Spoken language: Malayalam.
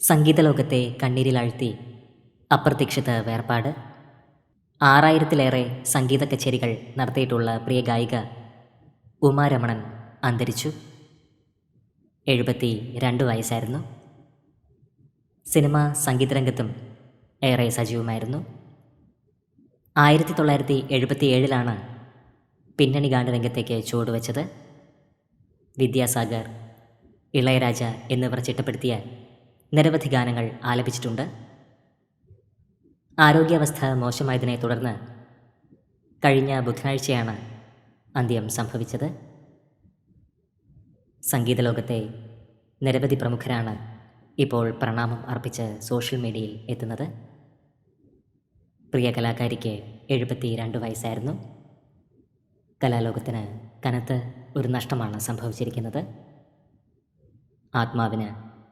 സംഗീതലോകത്തെ കണ്ണീരിലാഴ്ത്തി അപ്രതീക്ഷിത വേർപാട്. ആറായിരത്തിലേറെ സംഗീത കച്ചേരികൾ നടത്തിയിട്ടുള്ള പ്രിയ ഗായിക ഉമാരമണൻ അന്തരിച്ചു. എഴുപത്തി രണ്ട് വയസ്സായിരുന്നു. സിനിമ സംഗീതരംഗത്തും ഏറെ സജീവമായിരുന്നു. ആയിരത്തി തൊള്ളായിരത്തി എഴുപത്തി ഏഴിലാണ് പിന്നണി ഗാനരംഗത്തേക്ക് ചുവടുവെച്ചത്. വിദ്യാസാഗർ ഇളയരാജ എന്നിവർ ചിട്ടപ്പെടുത്തിയ നിരവധി ഗാനങ്ങൾ ആലപിച്ചിട്ടുണ്ട്. ആരോഗ്യാവസ്ഥ മോശമായതിനെ തുടർന്ന് കഴിഞ്ഞ ബുധനാഴ്ചയാണ് അന്ത്യം സംഭവിച്ചത്. സംഗീത ലോകത്തെ നിരവധി പ്രമുഖരാണ് ഇപ്പോൾ പ്രണാമം അർപ്പിച്ച് സോഷ്യൽ മീഡിയയിൽ എത്തുന്നത്. പ്രിയ കലാകാരിക്ക് എഴുപത്തി രണ്ട് വയസ്സായിരുന്നു. കലാലോകത്തിന് കനത്ത് ഒരു നഷ്ടമാണ് സംഭവിച്ചിരിക്കുന്നത്. ആത്മാവിന്